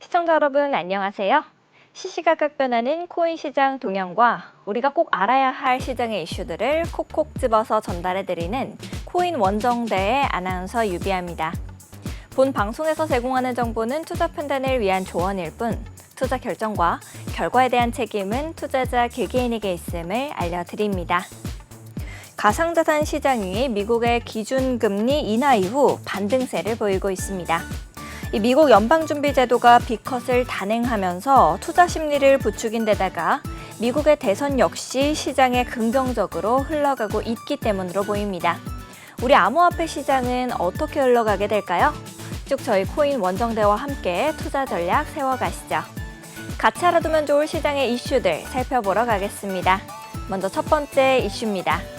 시청자 여러분 안녕하세요. 시시각각 변하는 코인 시장 동향과 우리가 꼭 알아야 할 시장의 이슈들을 콕콕 집어서 전달해드리는 코인 원정대의 아나운서 유비아입니다. 본 방송에서 제공하는 정보는 투자 판단을 위한 조언일 뿐 투자 결정과 결과에 대한 책임은 투자자 개개인에게 있음을 알려드립니다. 가상자산 시장이 미국의 기준금리 인하 이후 반등세를 보이고 있습니다. 이 미국 연방준비제도가 비컷을 단행하면서 투자 심리를 부추긴 데다가 미국의 대선 역시 시장에 긍정적으로 흘러가고 있기 때문으로 보입니다. 우리 암호화폐 시장은 어떻게 흘러가게 될까요? 쭉 저희 코인 원정대와 함께 투자 전략 세워가시죠. 같이 알아두면 좋을 시장의 이슈들 살펴보러 가겠습니다. 먼저 첫 번째 이슈입니다.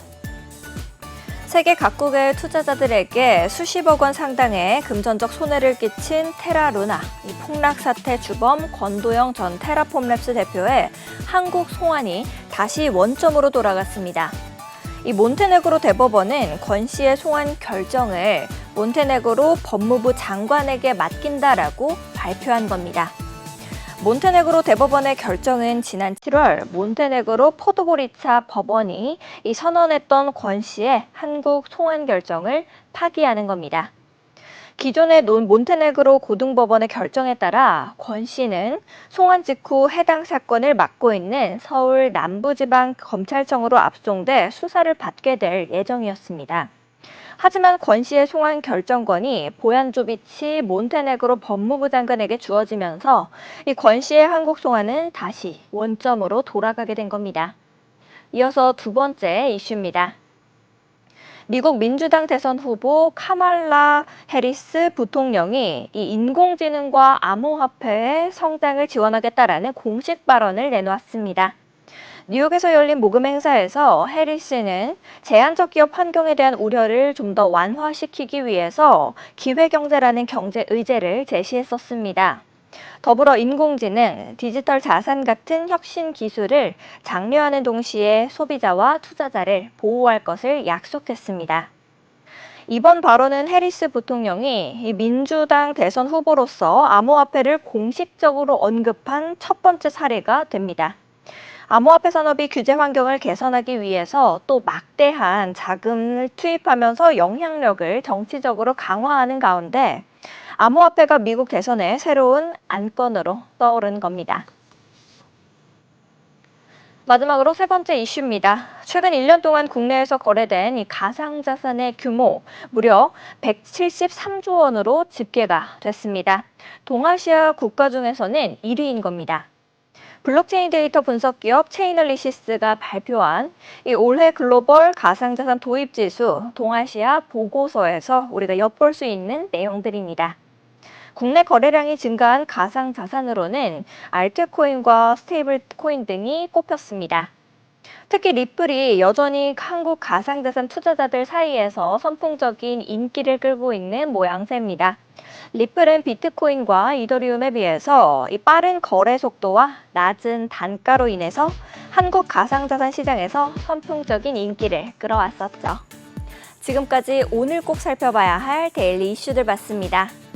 세계 각국의 투자자들에게 수십억 원 상당의 금전적 손해를 끼친 테라루나, 이 폭락 사태 주범 권도영 전 테라폼랩스 대표의 한국 송환이 다시 원점으로 돌아갔습니다. 이 몬테네그로 대법원은 권 씨의 송환 결정을 몬테네그로 법무부 장관에게 맡긴다라고 발표한 겁니다. 몬테네그로 대법원의 결정은 지난 7월 몬테네그로 포도 고리차 법원이 이 선언했던 권 씨의 한국 송환 결정을 파기하는 겁니다. 기존의 논 몬테네그로 고등법원의 결정에 따라 권 씨는 송환 직후 해당 사건을 맡고 있는 서울 남부지방 검찰청으로 압송돼 수사를 받게 될 예정이었습니다. 하지만 권 씨의 송환 결정권이 보얀조비치 몬테네그로 법무부 장관에게 주어지면서 이 권 씨의 한국 송환은 다시 원점으로 돌아가게 된 겁니다. 이어서 두 번째 이슈입니다. 미국 민주당 대선 후보 카말라 해리스 부통령이 이 인공지능과 암호화폐의 성장을 지원하겠다라는 공식 발언을 내놓았습니다. 뉴욕에서 열린 모금 행사에서 해리스는 제한적 기업 환경에 대한 우려를 좀 더 완화시키기 위해서 기회경제라는 경제 의제를 제시했었습니다. 더불어 인공지능, 디지털 자산 같은 혁신 기술을 장려하는 동시에 소비자와 투자자를 보호할 것을 약속했습니다. 이번 발언은 해리스 부통령이 이 민주당 대선 후보로서 암호화폐를 공식적으로 언급한 첫 번째 사례가 됩니다. 암호화폐 산업이 규제 환경을 개선하기 위해서 또 막대한 자금을 투입하면서 영향력을 정치적으로 강화하는 가운데 암호화폐가 미국 대선의 새로운 안건으로 떠오른 겁니다. 마지막으로 세 번째 이슈입니다. 최근 1년 동안 국내에서 거래된 이 가상자산의 규모 무려 173조 원으로 집계가 됐습니다. 동아시아 국가 중에서는 1위인 겁니다. 블록체인 데이터 분석 기업 체이널리시스가 발표한 이 올해 글로벌 가상자산 도입 지수 동아시아 보고서에서 우리가 엿볼 수 있는 내용들입니다. 국내 거래량이 증가한 가상 자산으로는 알트코인과 스테이블코인 등이 꼽혔습니다. 특히 리플이 여전히 한국 가상자산 투자자들 사이에서 선풍적인 인기를 끌고 있는 모양새입니다. 리플은 비트코인과 이더리움에 비해서 이 빠른 거래 속도와 낮은 단가로 인해서 한국 가상자산 시장에서 선풍적인 인기를 끌어왔었죠. 지금까지 오늘 꼭 살펴봐야 할 데일리 이슈들 봤습니다.